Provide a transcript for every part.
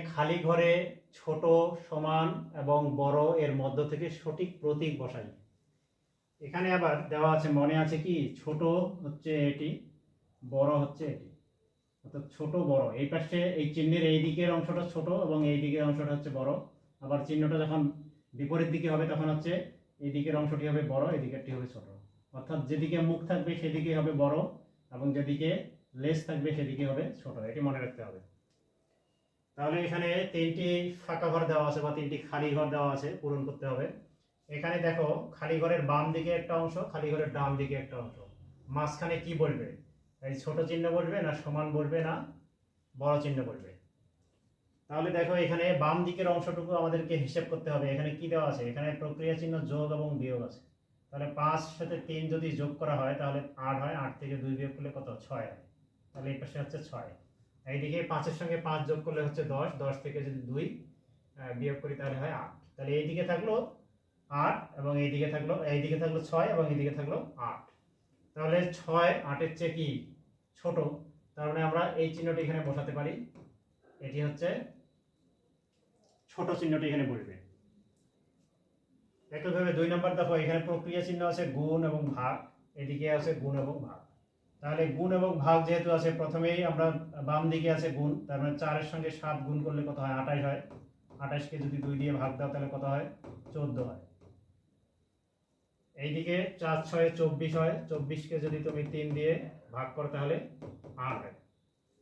খালি ঘরে ছোট, সমান এবং বড় এর মধ্য থেকে সঠিক প্রতীক বসাই। এখানে আবার দেওয়া আছে, মনে আছে কি? ছোট হচ্ছে এটি, বড় হচ্ছে এটি। অর্থাৎ ছোট, বড়। এই পাশে এই চিহ্নের এই দিকের অংশটা ছোট এবং এই দিকের অংশটা হচ্ছে বড়। আবার চিহ্নটা যখন বিপরীত দিকে হবে, তখন হচ্ছে এই দিকের অংশটি হবে বড়, এই দিকেরটি হবে ছোট। অর্থাৎ যেদিকে মুখ থাকবে, সেদিকে হবে বড় এবং যেদিকে লেস থাকবে, সেদিকে হবে ছোট। এটি মনে রাখতে হবে। তাহলে এখানে তিনটি ফাঁকা ঘর দেওয়া আছে বা তিনটি খালি ঘর দেওয়া আছে, পূরণ করতে হবে। এখানে দেখো, খালি ঘরের বাম দিকে একটা অংশ, খালি ঘরের ডান দিকে একটা অংশ। মাঝখানে কি বলবে? এই ছোট চিহ্ন বলবে না, সমান বলবে না, বড় চিহ্ন বলবে। তাহলে দেখো, এখানে বাম দিকের অংশটুকু আমাদেরকে হিসেব করতে হবে। এখানে কি দেওয়া আছে? এখানে প্রক্রিয়া চিহ্ন যোগ এবং বিয়োগ আছে। তাহলে পাঁচ সাথে তিন যদি যোগ করা হয়, তাহলে আট হয়। আট থেকে দুই বিয়োগ করলে কত? ছয় হয়। তাহলে এই পাশে হচ্ছে ছয়। এইদিকে পাঁচের সঙ্গে পাঁচ যোগ করলে হচ্ছে দশ দশ থেকে যদি দুই বিয়োগ করি তাহলে হয় আট। তাহলে এইদিকে থাকল আট এবং এইদিকে থাকল এইদিকে থাকল ছয় এবং এইদিকে থাকল আট। তাহলে ছয় আটের চেয়ে কি ছোট? তার মানে আমরা এই চিহ্নটি এখানে বসাতে পারি। এটি হচ্ছে ছোট চিহ্নটি এখানে বসবে। একইভাবে দুই নম্বর দেখো, এখানে প্রক্রিয়া চিহ্ন আছে গুণ এবং ভাগ। এদিকে আছে গুণ এবং ভাগ। তাহলে গুণ এবং ভাগ যেহেতু আছে, প্রথমেই আমরা বাম দিকে আছে গুণ, তার মানে চারের সঙ্গে সাত গুণ করলে কত হয়? আঠাশ হয়। আঠাশকে যদি দুই দিয়ে ভাগ দাও, তাহলে কত হয়? চোদ্দ হয়। এইদিকে চার, ছয়, চব্বিশ হয়। চব্বিশকে যদি তুমি তিন দিয়ে ভাগ করো, তাহলে আট হয়।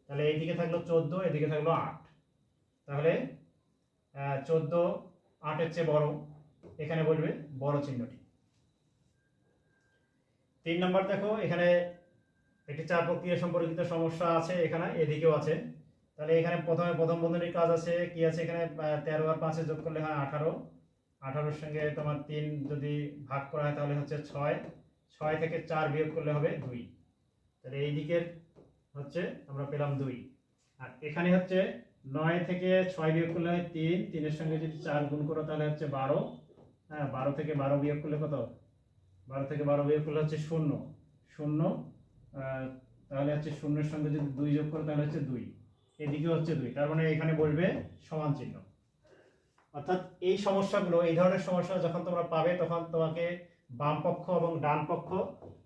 তাহলে এইদিকে থাকল চোদ্দ, এদিকে থাকল আট। তাহলে চোদ্দ আটের চেয়ে বড়। এখানে বলবে বড় চিহ্নটি। তিন নম্বর দেখো, এখানে একটি চার প্রক্রিয়া সম্পর্কিত সমস্যা আছে এখানে, এদিকেও আছে। তাহলে এখানে প্রথমে প্রথম বন্ধনীর কাজ আছে, কি আছে এখানে? তেরো আর পাঁচে যোগ করলে হয় আঠারো। আঠারোর সঙ্গে তোমার তিন যদি ভাগ করা হয় তাহলে হচ্ছে ছয়। ছয় থেকে চার বিয়োগ করলে হবে দুই। তাহলে এই দিকের হচ্ছে আমরা পেলাম দুই। আর এখানে হচ্ছে নয় থেকে ছয় বিয়োগ করলে হয় তিন। তিনের সঙ্গে যদি চার গুণ করো তাহলে হচ্ছে বারো। হ্যাঁ বারো থেকে বারো বিয়োগ করলে কত? বারো থেকে বারো বিয়োগ করলে হচ্ছে শূন্য। শূন্য তাহলে হচ্ছে শূন্যের সঙ্গে যদি দুই যোগ করো, তাহলে হচ্ছে দুই। এদিকে হচ্ছে দুই, তার মানে এখানে বলবে সমান চিহ্ন। অর্থাৎ এই সমস্যাগুলো, এই ধরনের সমস্যা যখন তোমরা পাবে, তখন তোমাকে বাম পক্ষ এবং ডান পক্ষ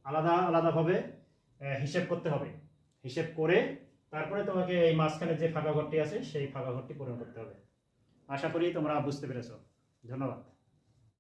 আলাদা আলাদাভাবে হিসেব করতে হবে। হিসেব করে তারপরে তোমাকে এই মাঝখানে যে ফাঁকা ঘরটি আছে, সেই ফাঁকা ঘরটি পূরণ করতে হবে। আশা করি তোমরা বুঝতে পেরেছ। ধন্যবাদ।